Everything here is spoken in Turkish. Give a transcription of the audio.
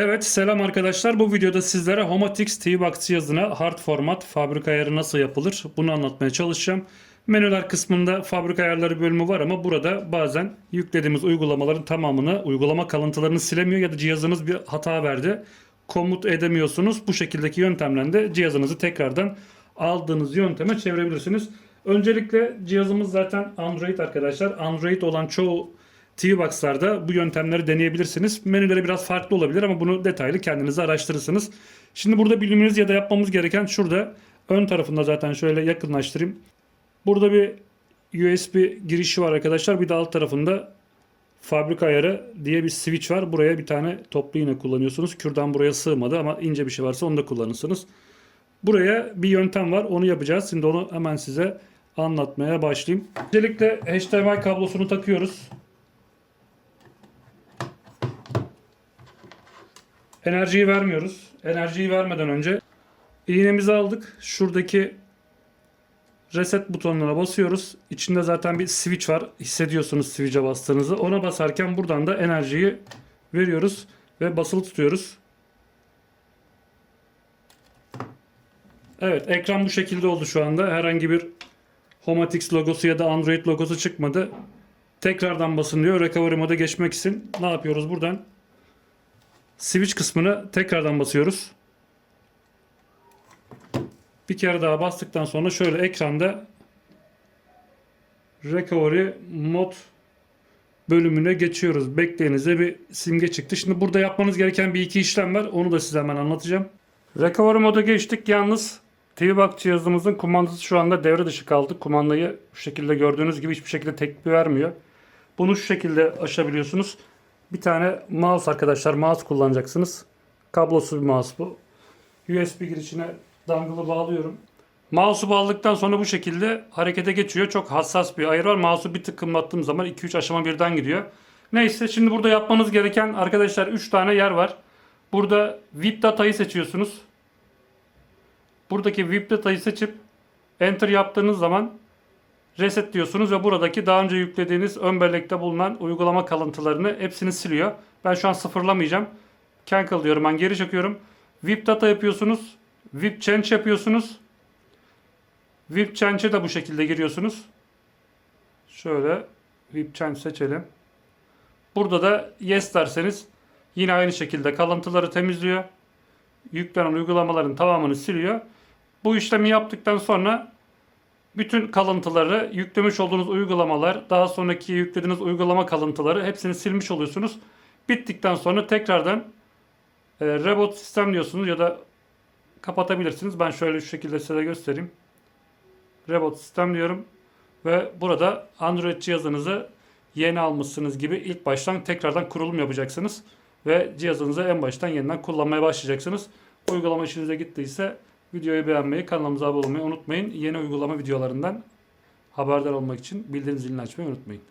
Evet selam arkadaşlar. Bu videoda sizlere Homatix T-Box cihazına hard format fabrika ayarı nasıl yapılır bunu anlatmaya çalışacağım. Menüler kısmında fabrika ayarları bölümü var ama burada bazen yüklediğimiz uygulamaların tamamını uygulama kalıntılarını silemiyor ya da cihazınız bir hata verdi. Komut edemiyorsunuz. Bu şekildeki yöntemle de cihazınızı tekrardan aldığınız yönteme çevirebilirsiniz. Öncelikle cihazımız zaten Android arkadaşlar. Android olan çoğu T-Box'larda bu yöntemleri deneyebilirsiniz. Menüleri biraz farklı olabilir ama bunu detaylı kendiniz araştırırsınız. Şimdi burada bilmemiz ya da yapmamız gereken şurada ön tarafında zaten şöyle yakınlaştırayım. Burada bir USB girişi var arkadaşlar. Bir de alt tarafında fabrika ayarı diye bir switch var. Buraya bir tane toplu iğne kullanıyorsunuz. Kürdan buraya sığmadı ama ince bir şey varsa onu da kullanırsınız. Buraya bir yöntem var. Onu yapacağız. Şimdi onu hemen size anlatmaya başlayayım. Öncelikle HDMI kablosunu takıyoruz. Enerjiyi vermiyoruz. Enerjiyi vermeden önce iğnemizi aldık. Şuradaki reset butonuna basıyoruz. İçinde zaten bir switch var. Hissediyorsunuz switch'e bastığınızı. Ona basarken buradan da enerjiyi veriyoruz ve basılı tutuyoruz. Evet ekran bu şekilde oldu şu anda. Herhangi bir Homatix logosu ya da Android logosu çıkmadı. Tekrardan basın diyor. Recovery moda geçmek için ne yapıyoruz buradan? Switch kısmına tekrardan basıyoruz. Bir kere daha bastıktan sonra şöyle ekranda Recovery Mod bölümüne geçiyoruz. Bekleyinize bir simge çıktı. Şimdi burada yapmanız gereken bir iki işlem var. Onu da size hemen anlatacağım. Recovery moda geçtik. Yalnız TVBox cihazımızın kumandası şu anda devre dışı kaldı. Kumandayı şu şekilde gördüğünüz gibi hiçbir şekilde tepki vermiyor. Bunu şu şekilde aşabiliyorsunuz. Bir tane mouse arkadaşlar. Mouse kullanacaksınız. Kablosuz bir mouse bu. USB girişine dangle'ı bağlıyorum. Mouse'u bağladıktan sonra bu şekilde harekete geçiyor. Çok hassas bir ayar var. Mouse'u bir tıkımlattığım zaman 2-3 aşama birden gidiyor. Neyse şimdi burada yapmanız gereken arkadaşlar 3 tane yer var. Burada VIP datayı seçiyorsunuz. Buradaki VIP datayı seçip enter yaptığınız zaman reset diyorsunuz ve buradaki daha önce yüklediğiniz ön bellekte bulunan uygulama kalıntılarını hepsini siliyor. Ben şu an sıfırlamayacağım. Cancel diyorum ben geri çekiyorum. VIP data yapıyorsunuz. VIP change yapıyorsunuz. VIP change'e de bu şekilde giriyorsunuz. Şöyle VIP change seçelim. Burada da yes derseniz yine aynı şekilde kalıntıları temizliyor. Yüklenen uygulamaların tamamını siliyor. Bu işlemi yaptıktan sonra bütün kalıntıları, yüklemiş olduğunuz uygulamalar, daha sonraki yüklediğiniz uygulama kalıntıları hepsini silmiş oluyorsunuz. Bittikten sonra tekrardan e, reboot sistem diyorsunuz ya da kapatabilirsiniz. Ben şöyle şu şekilde size göstereyim. Reboot sistem diyorum ve burada Android cihazınızı yeni almışsınız gibi ilk baştan tekrardan kurulum yapacaksınız ve cihazınızı en baştan yeniden kullanmaya başlayacaksınız. Uygulama işinize gittiyse videoyu beğenmeyi, kanalımıza abone olmayı unutmayın. Yeni uygulama videolarından haberdar olmak için bildirim zilini açmayı unutmayın.